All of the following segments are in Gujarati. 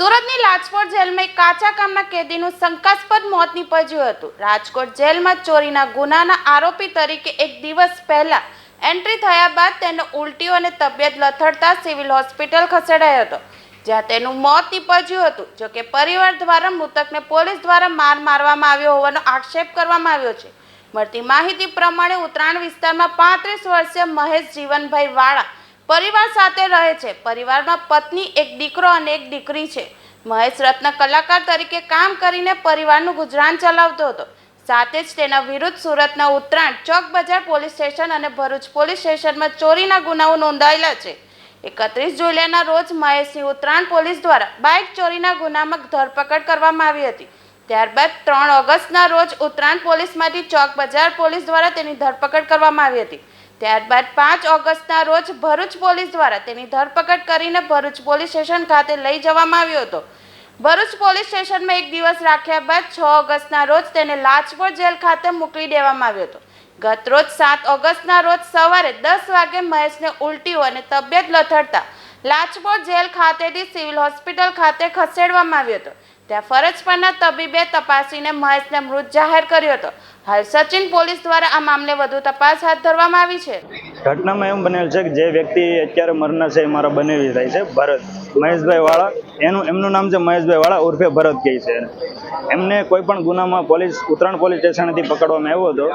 સુરતની લાજપોર જેલમાં એક કાચા કામના કેદીનું શંકાસ્પદ મોત નીપજ્યું હતું. રાજકોટ જેલમાં ચોરીના ગુનાના આરોપી તરીકે એક દિવસ પહેલા એન્ટ્રી થયા બાદ તેને ઉલટીઓ અને તબિયત લથડતા સિવિલ હોસ્પિટલ ખસેડાયો હતો, જ્યાં તેનું મોત નીપજ્યું હતું જોકે પરિવાર દ્વારા મૃતકને પોલીસ દ્વારા માર મારવામાં આવ્યો હોવાનો આક્ષેપ કરવામાં આવ્યો છે. મળતી માહિતી પ્રમાણે ઉત્તરાયણ વિસ્તારમાં પાંત્રીસ વર્ષીય મહેશ જીવનભાઈ વાળા પરિવાર સાથે રહે છે. પરિવારમાં પત્ની એક દીકરો અને એક દીકરી છે. મહેશ રત્ન કલાકાર તરીકે કામ કરીને પરિવારનું ગુજરાન ચલાવતો હતો. સાથે જ તેના વિરુદ્ધ સુરતના ઉત્તરાયણ ચોક બજાર પોલીસ સ્ટેશન અને ભરૂચ પોલીસ સ્ટેશનમાં ચોરીના ગુનાઓ નોંધાયેલા છે. એકત્રીસ જુલાઈના રોજ મહેશની ઉત્તરાયણ પોલીસ દ્વારા બાઇક ચોરીના ગુનામાં ધરપકડ કરવામાં આવી હતી. ત્યારબાદ ત્રણ ઓગસ્ટના રોજ ઉત્તરાયણ પોલીસમાંથી ચોક બજાર પોલીસ દ્વારા તેની ધરપકડ કરવામાં આવી હતી. ત્યારબાદ પાંચ ઓગસ્ટના રોજ ભરૂચ પોલીસ દ્વારા તેની ધરપકડ કરીને ભરૂચ પોલીસ સ્ટેશન ખાતે લઈ જવામાં આવ્યો હતો. ભરૂચ પોલીસ સ્ટેશનમાં એક દિવસ રાખ્યા બાદ છ ઓગસ્ટના રોજ તેને લાજપોર જેલ ખાતે મોકલી દેવામાં આવ્યો હતો. ગત રોજ સાત ઓગસ્ટના રોજ સવારે દસ વાગે મહેશને ઉલટીઓ અને તબિયત લથડતા લાજપોર જેલ ખાતેથી સિવિલ હોસ્પિટલ ખાતે ખસેડવામાં આવ્યો હતો. ત્યાં ફરજ પરના તબીબે તપાસીને મહેશને મૃત જાહેર કર્યો હતો. હાલ સચિન પોલીસ દ્વારા આ મામલે વધુ તપાસ હાથ ધરવામાં આવી છે. ઘટનામાં એમ બનેલ છે કે જે વ્યક્તિ અત્યારે મરનાર છે એ મારા બનેવી થાય છે, ભરત. મહેશભાઈ વાળા. એનું, એમનું નામ છે મહેશભાઈ વાળા, ઉર્ફે ભરત કહે છે એમને કોઈ પણ ગુનામાં પોલીસ, ઉત્તરાયણ પોલીસ સ્ટેશનથી પકડવામાં આવ્યો હતો.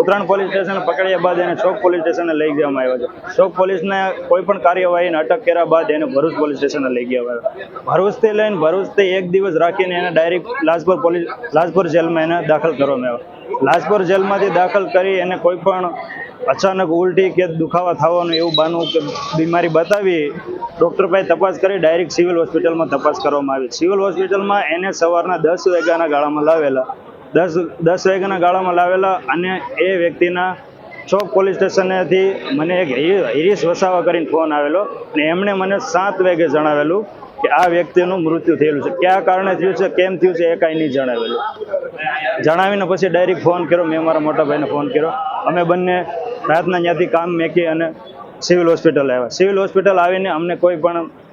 ઉત્તરાયણ પોલીસ સ્ટેશન પકડ્યા બાદ એને ચોક પોલીસ સ્ટેશને લઈ જવામાં આવ્યો છે. ચોક પોલીસને કોઈ પણ કાર્યવાહીને અટક કર્યા બાદ એને ભરૂચ પોલીસ સ્ટેશને લઈ ગયા આવ્યો ભરૂચથી લઈને ભરૂચથી એક દિવસ રાખીને એને ડાયરેક્ટ લાજપોર પોલીસ, લાજપોર જેલમાં એને દાખલ કરવામાં આવ્યો. લાજપોર જેલમાંથી દાખલ કરી એને કોઈ પણ અચાનક ઉલટી કે દુખાવા થવાનું એવું બાનું કે બીમારી બતાવી ડૉક્ટર પાસે તપાસ કરી, ડાયરેક્ટ સિવિલ હોસ્પિટલમાં તપાસ કરવામાં આવી. સિવિલ હોસ્પિટલમાં એને સવારના દસ વાગ્યાના ગાળામાં લાવેલા. દસ દસ વાગ્યાના ગાળામાં લાવેલા અને એ વ્યક્તિના ચોક પોલીસ સ્ટેશનેથી મને એક હિરી- હિરીશ વસાવા કરીને ફોન આવેલો અને એમણે મને સાત વાગે જણાવેલું કે આ વ્યક્તિનું મૃત્યુ થયેલું છે. કયા કારણે થયું છે, કેમ થયું છે એ કાંઈ નહીં જણાવેલું. જણાવીને પછી ડાયરેક્ટ ફોન કર્યો, મેં મારા મોટા ભાઈને ફોન કર્યો. અમે બંને રાતના ત્યાંથી કામ મેકી અને સિવિલ હોસ્પિટલ આવ્યા. સિવિલ હોસ્પિટલ આવીને અમને કોઈ પણ